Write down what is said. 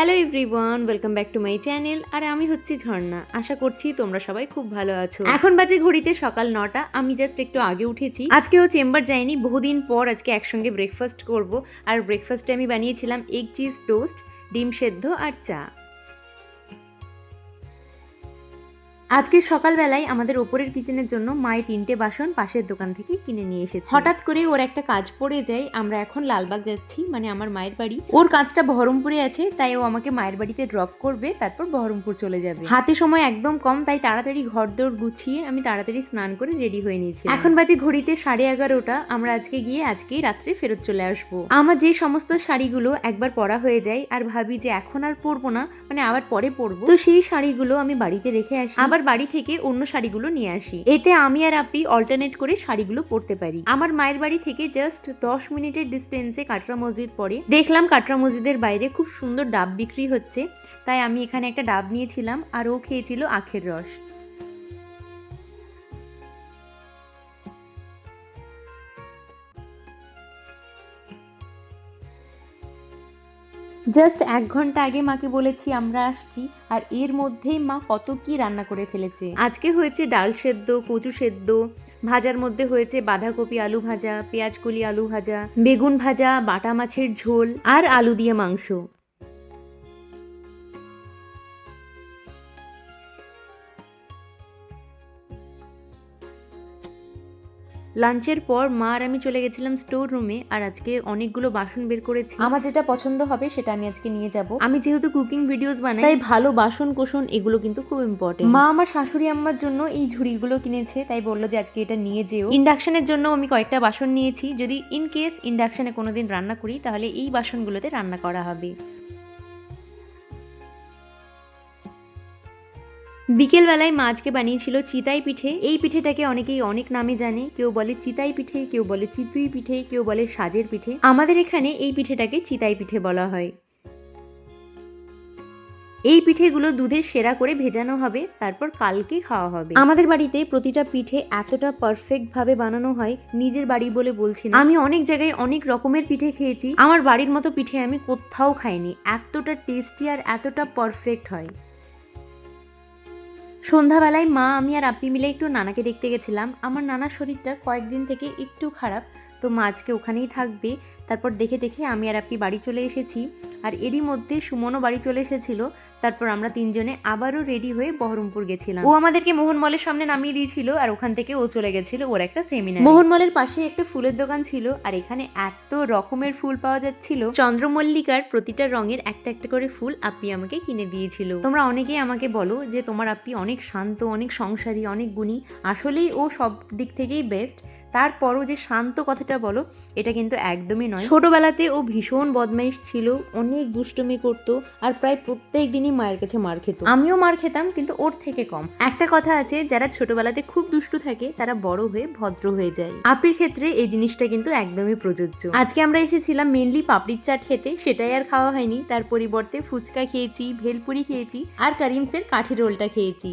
Hello everyone welcome back to my channel আর আমি হচ্ছি ঝর্ণা। আশা করছি তোমরা সবাই খুব ভালো আছো। এখন বাজে ঘড়িতে সকাল নটা। আমি জাস্ট একটু আগে উঠেছি। আজকেও চেম্বার যাইনি বহুদিন পর আজকে একসঙ্গে ব্রেকফাস্ট করব। আর ব্রেকফাস্টে আমি বানিয়েছিলাম এগ চিজ টোস্ট ডিম সেদ্ধ আর চা। আজকে সকালবেলায় আমাদের ওপরের কিচেনের জন্য মায়ে তিনটে বাসন পাশের দোকান থেকে কিনে নিয়ে এসেছে। হঠাৎ করে ওর একটা কাজ পড়ে যায় আমরা এখন লালবাগ যাচ্ছি মানে আমার মায়ের বাড়ি। ওর কাজটা বহরমপুরে আছে তাই ও আমাকে মায়ের বাড়িতে ড্রপ করবে তারপর বহরমপুর চলে যাবে। হাতে সময় একদম কম তাই তাড়াতাড়ি ঘর দৌড় গুছিয়ে আমি তাড়াতাড়ি স্নান করে রেডি হয়ে নিয়েছি। এখন বাজে ঘড়িতে সাড়ে এগারোটা আমরা আজকে গিয়ে আজকেই রাত্রে ফেরত চলে আসব। আমার যে সমস্ত শাড়িগুলো একবার পরা হয়ে যায় আর ভাবি যে এখন আর পরবো না মানে আবার পরে পরবো তো সেই শাড়িগুলো আমি বাড়িতে রেখে আসি। আবার বাড়ি থেকে অন্য শাড়িগুলো নিয়ে আসি। এতে আমি আর আপি অল্টারনেট করে শাড়িগুলো পরতে পারি। আমার মায়ের বাড়ি থেকে জাস্ট দশ মিনিটের ডিস্টেন্সে কাটরা মসজিদ পড়ে। দেখলাম কাটরা মসজিদের বাইরে খুব সুন্দর ডাব বিক্রি হচ্ছে। তাই আমি এখানে একটা ডাব নিয়েছিলাম আর ও খেয়েছিল আখের রস। জাস্ট এক ঘণ্টা আগে মাকে বলেছি, আমরা আসছি। আর এর মধ্যেই মা কত কি রান্না করে ফেলেছে। আজকে হয়েছে ডাল সেদ্ধ, কচু সেদ্ধ, ভাজার মধ্যে হয়েছে বাঁধাকপি আলু ভাজা পেঁয়াজ কলি আলু ভাজা, বেগুন ভাজা, বাটা মাছের ঝোল, আর আলু দিয়ে মাংস। লাঞ্চের পর মা আর আমি চলে গেছিলাম স্টোর রুমে আর আজকে অনেকগুলো বাসন বের করেছি। আমার যেটা পছন্দ হবে সেটা আমি আজকে নিয়ে যাব। আমি যেহেতু কুকিং ভিডিওস বানাই তাই ভালো বাসন কোসন এগুলো কিন্তু খুব ইম্পর্টেন্ট মা আমার শাশুড়ি আম্মার জন্য এই ঝুড়িগুলো কিনেছে তাই বলল যে আজকে এটা নিয়ে যেও। ইন্ডাকশনের জন্য আমি কয়েকটা বাসন নিয়েছি। যদি ইন কেস ইন্ডাকশনে কোনোদিন রান্না করি তাহলে এই বাসনগুলোতে রান্না করা হবে। বিকেলবেলায় মা বানিয়েছিল চিতাই পিঠে। এই পিঠেটাকে অনেকেই অনেক নামে জানে। কেউ বলে চিতাই পিঠে, কেউ বলে চিতুই পিঠে, কেউ বলে সাজের পিঠে। আমাদের এখানে এই পিঠেটাকে চিতাই পিঠে বলা হয়। এই পিঠেগুলো দুধের সেরা করে ভেজানো হবে, তারপর কালকে খাওয়া হবে। আমাদের বাড়িতে প্রতিটা পিঠে এতটা পারফেক্ট ভাবে বানানো হয়, নিজের বাড়ি বলে বলছি না। আমি অনেক জায়গায় অনেক রকমের পিঠে খেয়েছি। আমার বাড়ির মতো পিঠে আমি কোথাও খাইনি। এতটা টেস্টি আর এতটা পারফেক্ট হয়। সন্ধ্যাবেলায় মা, আমি আর আপনি মিলে একটু নানাকে দেখতে গেছিলাম। আমার নানার শরীরটা কয়েকদিন থেকে একটু খারাপ। তো মা আজকে ওখানেই থাকবে। তারপর দেখে দেখে আমি আর আপনি বাড়ি চলে এসেছি। আর এরই মধ্যে সুমনও বাড়ি চলে এসেছিল। তারপর আমরা তিনজনে আবারও রেডি হয়ে বহরমপুর গেছিলাম। ও আমাদেরকে মোহন মলের সামনে নামিয়ে দিয়েছিল আর ওখান থেকে ও চলে গেছিল ওর একটা সেমিনার মোহন মলের পাশে একটা ফুলের দোকান ছিল আর এখানে এত রকমের ফুল পাওয়া যাচ্ছিল। চন্দ্রমল্লিকার প্রতিটা রঙের একটা একটা করে ফুল আপনি আমাকে কিনে দিয়েছিল। তোমরা অনেকেই আমাকে বলো যে তোমার আপনি অনেক শান্ত অনেক সংসারী অনেক গুণী। আসলেই ও সব দিক থেকেই বেস্ট তারপরও যে শান্ত কথাটা বলো এটা কিন্তু একদমই নয়। ছোটবেলাতে ও ভীষণ বদমাইশ ছিল অনেক দুষ্টুমি করত আর প্রায় প্রত্যেক দিনই মায়ের কাছে মার খেত। আমিও মার খেতাম কিন্তু ওর থেকে কম। একটা কথা আছে যারা ছোটবেলাতে খুব দুষ্টু থাকে তারা বড় হয়ে ভদ্র হয়ে যায়। আপির ক্ষেত্রে এই জিনিসটা কিন্তু একদমই প্রযোজ্য। আজকে আমরা এসেছিলাম মেনলি পাপড়ির চাট খেতে সেটাই আর খাওয়া হয়নি। তার পরিবর্তে ফুচকা খেয়েছি ভেলপুরি খেয়েছি আর কারিমসের কাঠি রোলটা খেয়েছি।